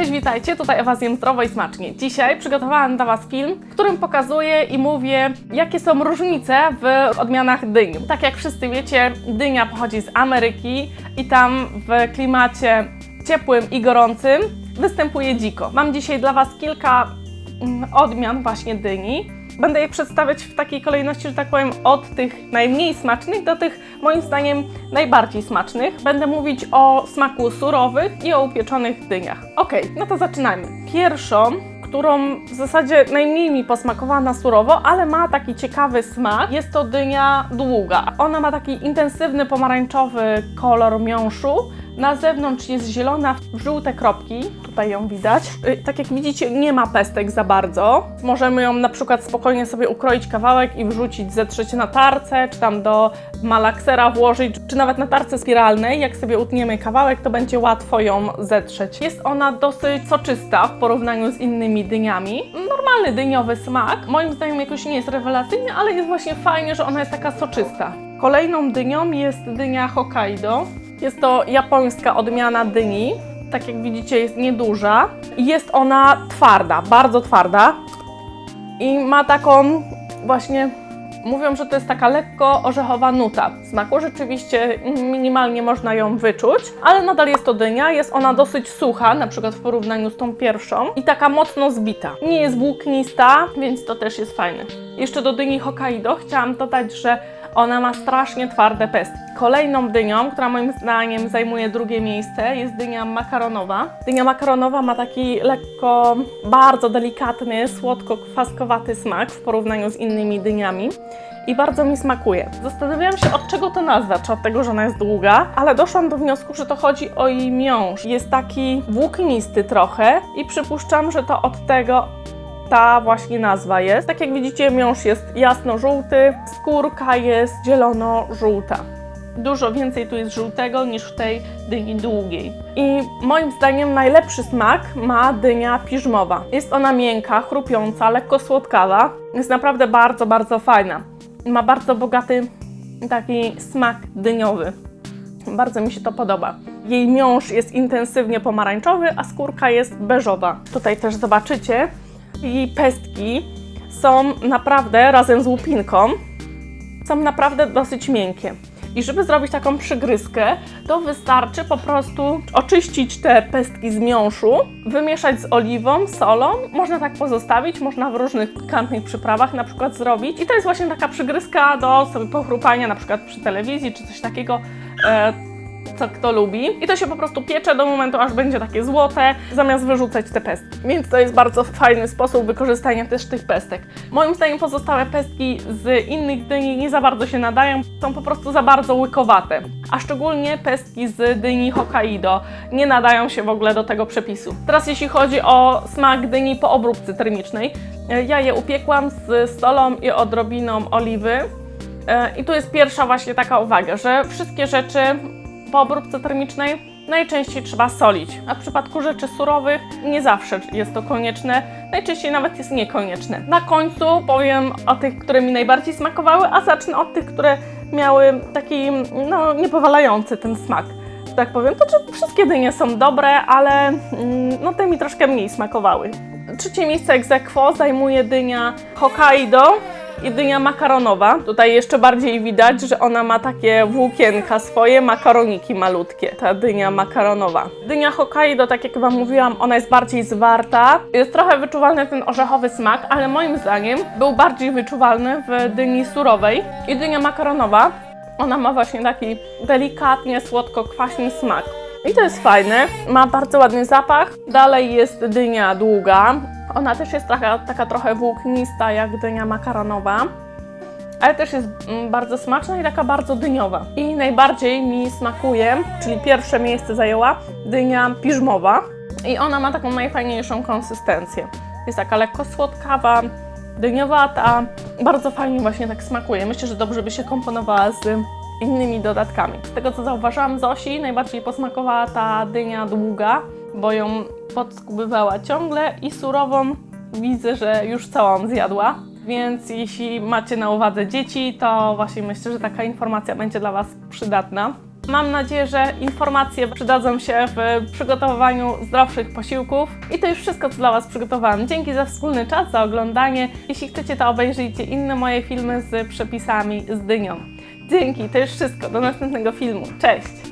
Cześć, witajcie, tutaj Ewa zjem zdrowo i smacznie. Dzisiaj przygotowałam dla Was film, w którym pokazuję i mówię, jakie są różnice w odmianach dyni. Tak jak wszyscy wiecie, dynia pochodzi z Ameryki i tam w klimacie ciepłym i gorącym występuje dziko. Mam dzisiaj dla Was kilka mm, odmian właśnie dyni. Będę je przedstawiać w takiej kolejności, że tak powiem, od tych najmniej smacznych do tych moim zdaniem najbardziej smacznych. Będę mówić o smaku surowych i o upieczonych dyniach. Ok, no to zaczynajmy. Pierwszą, którą w zasadzie najmniej mi posmakowała na surowo, ale ma taki ciekawy smak, jest to dynia długa. Ona ma taki intensywny pomarańczowy kolor miąższu. Na zewnątrz jest zielona żółte kropki, tutaj ją widać. Y, Tak jak widzicie, nie ma pestek za bardzo. Możemy ją na przykład spokojnie sobie ukroić kawałek i wrzucić, zetrzeć na tarce, czy tam do malaksera włożyć, czy nawet na tarce spiralnej. Jak sobie utniemy kawałek, to będzie łatwo ją zetrzeć. Jest ona dosyć soczysta w porównaniu z innymi dyniami. Normalny dyniowy smak. Moim zdaniem jakoś nie jest rewelacyjny, ale jest właśnie fajnie, że ona jest taka soczysta. Kolejną dynią jest dynia Hokkaido. Jest to japońska odmiana dyni. Tak jak widzicie, jest nieduża. Jest ona twarda, bardzo twarda. I ma taką właśnie. Mówią, że to jest taka lekko orzechowa nuta. W smaku rzeczywiście minimalnie można ją wyczuć, ale nadal jest to dynia. Jest ona dosyć sucha, na przykład w porównaniu z tą pierwszą, i taka mocno zbita. Nie jest włóknista, więc to też jest fajne. Jeszcze do dyni Hokkaido chciałam dodać, że ona ma strasznie twarde pestki. Kolejną dynią, która moim zdaniem zajmuje drugie miejsce, jest dynia makaronowa. Dynia makaronowa ma taki lekko, bardzo delikatny, słodko-kwaskowaty smak w porównaniu z innymi dyniami i bardzo mi smakuje. Zastanawiałam się, od czego to nazwa, czy od tego, że ona jest długa, ale doszłam do wniosku, że to chodzi o jej miąższ. Jest taki włóknisty trochę i przypuszczam, że to od tego ta właśnie nazwa jest. Tak jak widzicie, miąższ jest jasno-żółty, skórka jest zielono-żółta. Dużo więcej tu jest żółtego niż w tej dyni długiej. I moim zdaniem najlepszy smak ma dynia piżmowa. Jest ona miękka, chrupiąca, lekko słodkawa. Jest naprawdę bardzo, bardzo fajna. Ma bardzo bogaty taki smak dyniowy. Bardzo mi się to podoba. Jej miąższ jest intensywnie pomarańczowy, a skórka jest beżowa. Tutaj też zobaczycie, jej pestki są naprawdę razem z łupinką, są naprawdę dosyć miękkie. I żeby zrobić taką przygryzkę, to wystarczy po prostu oczyścić te pestki z miąższu, wymieszać z oliwą, solą. Można tak pozostawić, można w różnych pikantnych przyprawach na przykład zrobić. I to jest właśnie taka przygryzka do sobie pochrupania, na przykład przy telewizji czy coś takiego. Co kto lubi. I to się po prostu piecze do momentu, aż będzie takie złote, zamiast wyrzucać te pestki. Więc to jest bardzo fajny sposób wykorzystania też tych pestek. Moim zdaniem pozostałe pestki z innych dyni nie za bardzo się nadają, są po prostu za bardzo łykowate. A szczególnie pestki z dyni Hokkaido nie nadają się w ogóle do tego przepisu. Teraz jeśli chodzi o smak dyni po obróbce termicznej, e, ja je upiekłam z solą i odrobiną oliwy. E, I tu jest pierwsza właśnie taka uwaga, że wszystkie rzeczy po obróbce termicznej najczęściej trzeba solić, a w przypadku rzeczy surowych nie zawsze jest to konieczne, najczęściej nawet jest niekonieczne. Na końcu powiem o tych, które mi najbardziej smakowały, a zacznę od tych, które miały taki no, niepowalający ten smak. Tak powiem, to czy wszystkie dynie są dobre, ale mm, no te mi troszkę mniej smakowały. Trzecie miejsce ex aequo zajmuje dynia Hokkaido i dynia makaronowa. Tutaj jeszcze bardziej widać, że ona ma takie włókienka swoje, makaroniki malutkie, ta dynia makaronowa. Dynia Hokkaido, tak jak Wam mówiłam, ona jest bardziej zwarta. Jest trochę wyczuwalny ten orzechowy smak, ale moim zdaniem był bardziej wyczuwalny w dyni surowej. I dynia makaronowa, ona ma właśnie taki delikatnie słodko-kwaśny smak. I to jest fajne, ma bardzo ładny zapach. Dalej jest dynia długa. Ona też jest taka, taka trochę włóknista jak dynia makaronowa, ale też jest mm, bardzo smaczna i taka bardzo dyniowa. I najbardziej mi smakuje, czyli pierwsze miejsce zajęła dynia piżmowa. I ona ma taką najfajniejszą konsystencję. Jest taka lekko słodkawa, dyniowata. Bardzo fajnie właśnie tak smakuje. Myślę, że dobrze by się komponowała z innymi dodatkami. Z tego co zauważyłam Zosi, najbardziej posmakowała ta dynia długa, bo ją podskubywała ciągle i surową widzę, że już całą zjadła. Więc jeśli macie na uwadze dzieci, to właśnie myślę, że taka informacja będzie dla Was przydatna. Mam nadzieję, że informacje przydadzą się w przygotowywaniu zdrowszych posiłków. I to już wszystko, co dla Was przygotowałam. Dzięki za wspólny czas, za oglądanie. Jeśli chcecie, to obejrzyjcie inne moje filmy z przepisami z dynią. Dzięki, to już wszystko. Do następnego filmu. Cześć!